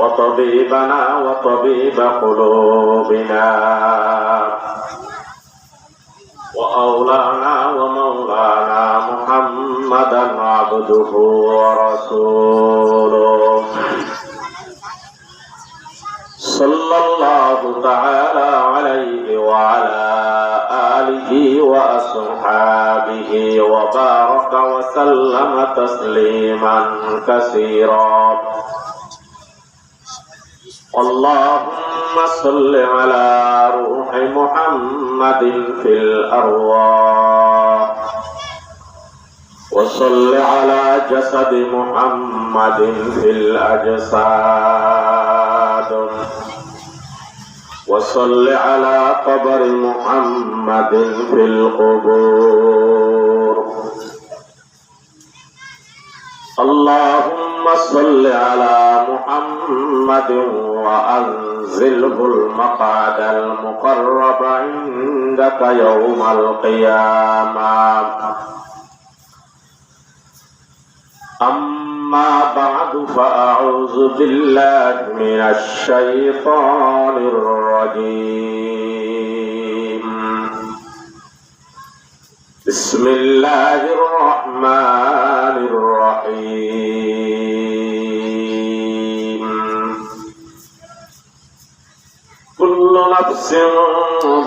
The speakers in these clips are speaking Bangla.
وطبيبنا وطبيب قلوبنا. وأولانا ومولانا محمدا عبده ورسوله. صلى الله تعالى عليه وعلى آله وأصحابه وبارك وسلم تسليما كثيرا. اللهم صل على روح محمد في الأرواح. وصل على جسد محمد في الأجساد. وصل على قبر محمد في القبور. اللهم صل على محمد وأنزله المقعد المقرب عندك يوم القيامة. أما بعد فأعوذ بالله من الشيطان الرجيم. بسم الله الرحمن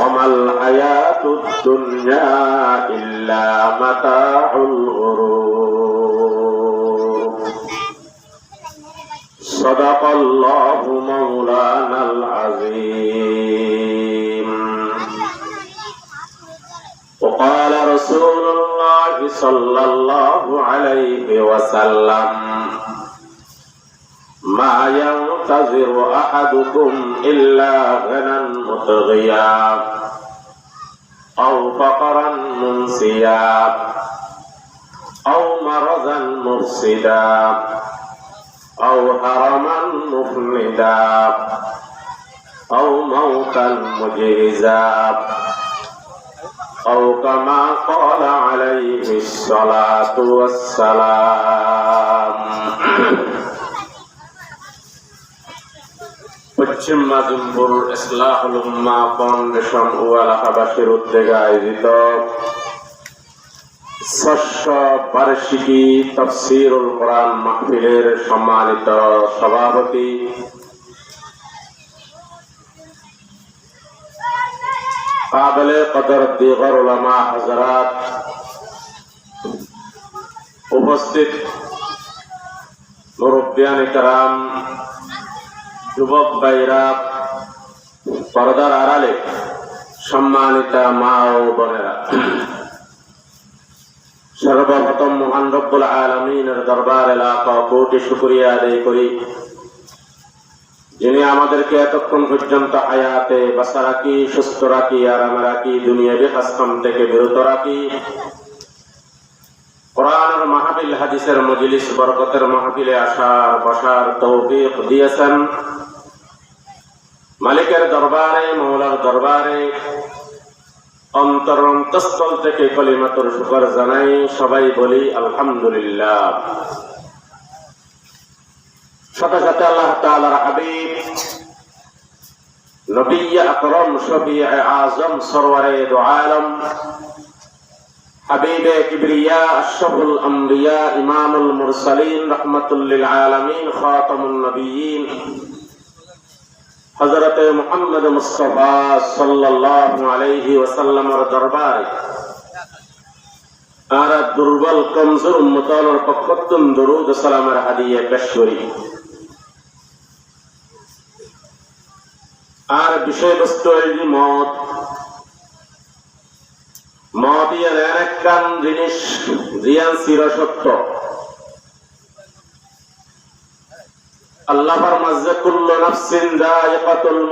وما الحياة الدنيا إلا متاع الغرور. صدق الله مولانا العظيم. وقال رسول الله صلى الله عليه وسلم ما ينتظر أحدكم إلا غنى مطغيا أو فقرا منسيا أو مرضا مفسدا أو هرما مفندا أو موتا مجهزا أو كما قال عليه الصلاة والسلام. উচ্চিম্মা জুম্বুল ইসলাহুল উম্মা ফাউন্ডেশন ও এলাকাবাসীর উদ্যোগে সম্মানিত সভাপতি উপস্থিত মুরব্বিয়ান কারাম যুবক ভাইরা পর্দার আড়ালে সম্মানিতা মা ও বোনেরা। সর্বপ্রথম মহান রব্বুল আলমিনের দরবার এলাকা কোটি শুক্রিয়া আদায় করি। যিনি আমাদেরকে এতক্ষণ পর্যন্ত হায়াতে বাসা রাখি, সুস্থ রাখি, আরামে রাখি, দুনিয়াবি হাসকাম থেকে বিরত রাখি। কোরআনের মাহফিল, হাদিসের মজলিস, বরকতের মাহফিলে আসার, বসার তৌফিক দিয়েছেন। মালিকের দরবারে মৌলার দরবারে অন্তর অন্তঃস্থল থেকে কলিমাতুর শুকর জানাই সবাই বলি আলহামদুলিল্লাহ সাথে সাথে আল্লাহ তাআলার হাবিব নবী আকরম শফি আজম সরওয়ারে দু আলম حبيب كبرياء أشرف الأنبياء إمام المرسلين رحمة للعالمين خاتم النبيين হজরতে মোহাম্মদ মুস্তফা সাল্লাল্লাহু আলাইহি ওয়াসাল্লামের দরবারে আর দুর্বল, কমজোর উম্মতর পক্ষতম দরুদ সালামের হাদিয়ে পেশ করি। আর বিষয়বস্তু এই মত মত ইয়ার এক কান জিনিস রিয়ান চিরসত্য সত্য।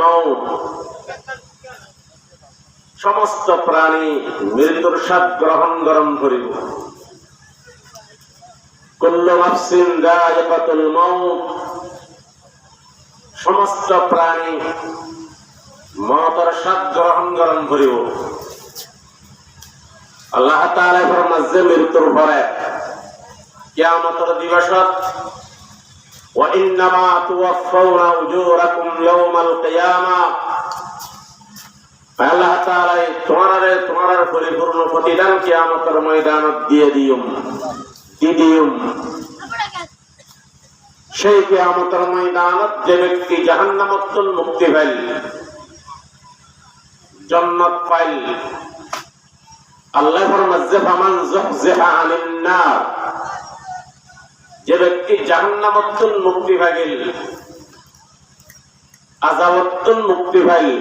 মাউত। সমস্ত প্রাণী মৃত্যুর স্বাদ গ্রহণ গ্রহণ করিব। কুল্লু সমস্ত প্রাণী মতের স্বাদ গ্রহণ গ্রহণ করিব। আল্লাহ তাআলা ফরমাজে মৃত্যুর পরে কিয়ামতের দিবসত ইন্নামা তুওয়াফাউনা উজুরাকুম ইয়াওমাল কিয়ামা আল্লাহ তাআলা তোমারে তোমার পরিপূর্ণ প্রতিদান কিয়ামতের ময়দানত দিয়ে দিউম দি দিউম সেই কিয়ামতের ময়দানত যে ব্যক্তি জাহান্নামত মুক্তি পাইল, জান্নাত পাইল, আল্লাহর মধ্যে ফামান জহজেহা আনিন নার যে ব্যক্তি জাহান্নামত্তুন মুক্তি ভাগিল আজাবত্তুন মুক্তি ভাইল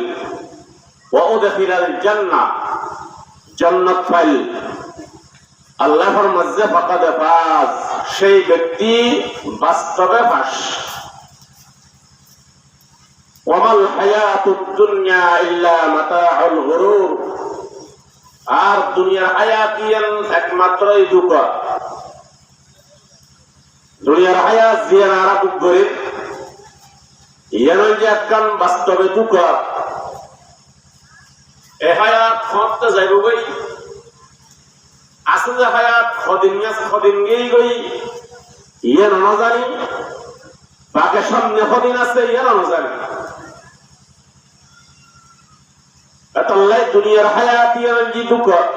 ও উদখিলাল জান্নাহ, জান্নাত ফাইল আল্লাহর মধ্যে সেই ব্যক্তি বাস্তবে ফাঁস। ওয়ামাল হায়াতুদ দুনিয়া ইল্লা মাতাউল গুরুর আর দুনিয়ার হায়াতিয়ান একমাত্রই দুঃখ দুনিয়ার হায়াত যে একখান বাস্তবে দুঃখ। এ হায়াত খতে যাইব গই। যে হায়াত খদিন গেছে খদিন গেই গই। সামনে খদিন আছে, ইয়ান নজানি। এতলাই দুনিয়ার জি দুঃখ। দুনিয়ায়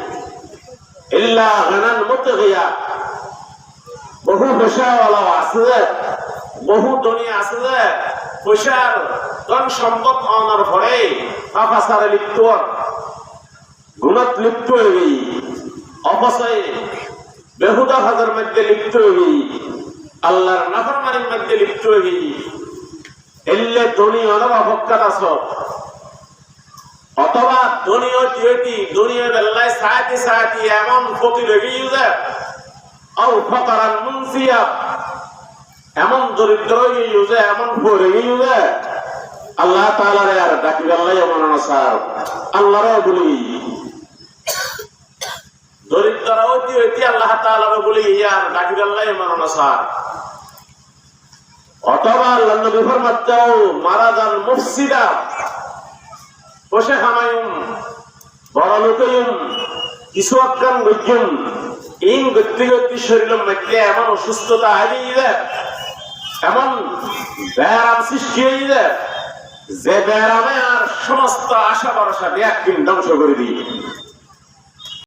ইল্লা গানান মতে গিয়া বহু বসাওয়ালা আছে, বহু দনি আছে, পয়সার ধন সম্পদ অনার পরে পাপাসারে লিপ্ত গুণত লিপ্ত হইবি অপচয় বেহুদা হাজার মধ্যে লিপ্ত হইবি আল্লাহর নাফরমানির মধ্যে লিপ্ত হইবি এলে ধনী অনব অপক্ষাত আস ধনী টিয়েটি দুনিয়া বেল্লায় সাহায্য সাহায্য এমন ক্ষতি লেগে ইউজে অল ফকারান মুনসিয়া, এমন দরিদ্র ইউজে এমন পড়ে ইউজে আল্লাহ তাআলারে আর ডাকি আল্লাহ এমন আসার আল্লাহরও বলি। দরিদ্র অতি অতি আল্লাহ তাআলারে বলি ইয়ার ডাকি আল্লাহ এমন আসার অথবা আল্লাহ নবী ফরমাচ্ছাও মারা যান মুফসিদা। বসে হামায়ুম বড় লোকয়ুম কিছু আক্রাম গজ্জুম ইন গতি গতি শরীরের মধ্যে এমন অসুস্থতা হারিয়ে যায় এমন ব্যায়াম সৃষ্টি হয়ে যায় যে ব্যায়ামে আর সমস্ত আশা ভরসা একদিন ধ্বংস করে দিয়ে